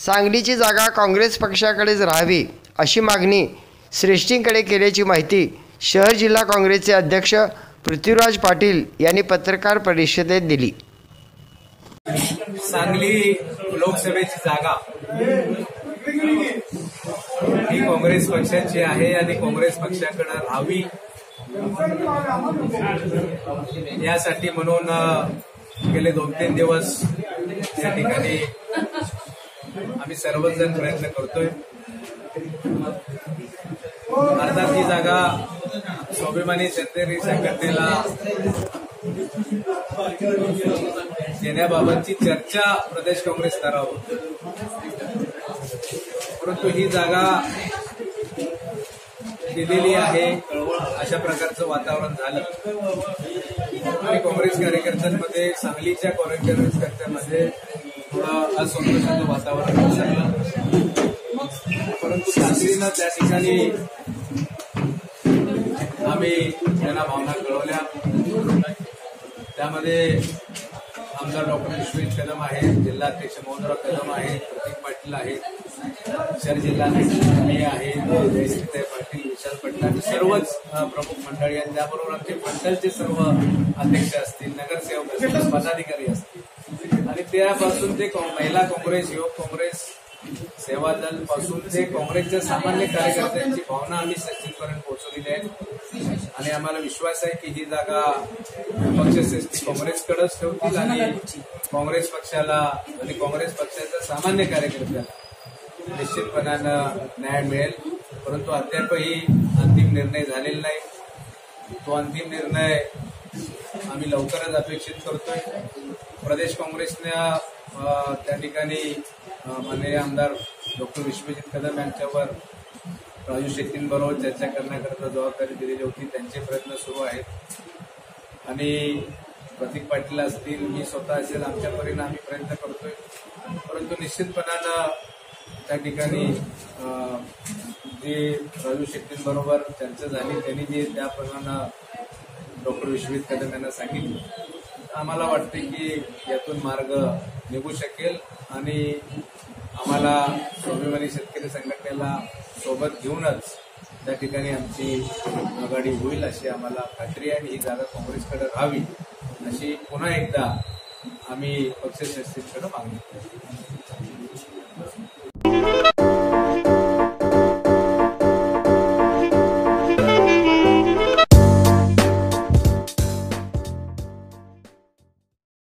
सांगलीची जागा काँग्रेस पक्षाकडेच राहावी अशी मागणी श्रेष्ठींकडे केल्याची माहिती शहर जिल्हा काँग्रेसचे अध्यक्ष पृथ्वीराज पाटील यांनी पत्रकार परिषदेत दिली. सांगली लोकसभेची जागा ही काँग्रेस पक्षाची आहे आणि काँग्रेस पक्षाकडे राहावी यासाठी म्हणून गेले दोन तीन दिवस या ठिकाणी आम्ही सर्वच जण प्रयत्न करतोय. अर्थात ही जागा स्वाभिमानी शेतकरी संघटनेला देण्याबाबतची चर्चा प्रदेश काँग्रेस स्तरावर परंतु ही जागा दिलेली आहे अशा प्रकारचं वातावरण झालं. आणि काँग्रेस कार्यकर्त्यांमध्ये सांगलीच्या काँग्रेस कार्यकर्त्यांमध्ये थोडं असंतोषाचं वातावरण पसरलं परंतु शास्त्रीनं त्या ठिकाणी आम्ही त्यांना भावना कळवल्या. त्यामध्ये आमदार डॉक्टर विश्वजित कदम आहेत जिल्हाध्यक्ष मोहनराव कदम आहेत प्रतीक पाटील आहेत शहर जिल्हाध्यक्ष मी आहे जयश्रीताई पाटील विशाल पाटील आणि सर्वच प्रमुख मंडळी आहेत. त्याबरोबर आमचे मंडळचे सर्व अध्यक्ष असतील नगरसेवक असतील पदाधिकारी असतील. आणि त्यापासून ते महिला काँग्रेस युवक काँग्रेस सेवा दलपासून ते काँग्रेसच्या सामान्य कार्यकर्त्यांची भावना आम्ही सचिनपर्यंत पोहोचवलेली आहे आणि आम्हाला विश्वास आहे की ही जागा पक्षश्रेष्ठी काँग्रेसकडेच ठेवतील आणि काँग्रेस पक्षाला आणि काँग्रेस पक्षाच्या सामान्य कार्यकर्त्याला निश्चितपणानं न्याय मिळेल. परंतु अद्यापही अंतिम निर्णय झालेला नाही. तो अंतिम निर्णय आम्ही लवकरच अपेक्षित करतोय. प्रदेश काँग्रेसनं त्या ठिकाणी माननीय आमदार डॉक्टर विश्वजित कदम यांच्यावर राजू शेट्टींबरोबर चर्चा करण्याकरता जबाबदारी दिलेली होती. त्यांचे प्रयत्न सुरू आहेत. आणि प्रतीक पाटील असतील मी स्वतः असेल आमच्या परीने आम्ही प्रयत्न करतोय. परंतु निश्चितपणानं त्या ठिकाणी जे राजू शेट्टींबरोबर चर्चा झाली त्यांनी जे त्याप्रमाणे डॉक्टर विश्वजित कदम यांना सांगितलं. आम्हाला वाटते की यातून मार्ग निघू शकेल आणि आम्हाला स्वाभिमानी शेतकरी संघटनेला सोबत घेऊनच त्या ठिकाणी आमची आघाडी होईल अशी आम्हाला खात्री आहे. आणि ही जागा काँग्रेसकडे राहावी अशी पुन्हा एकदा आम्ही पक्षश्रेष्ठींकडे मागणी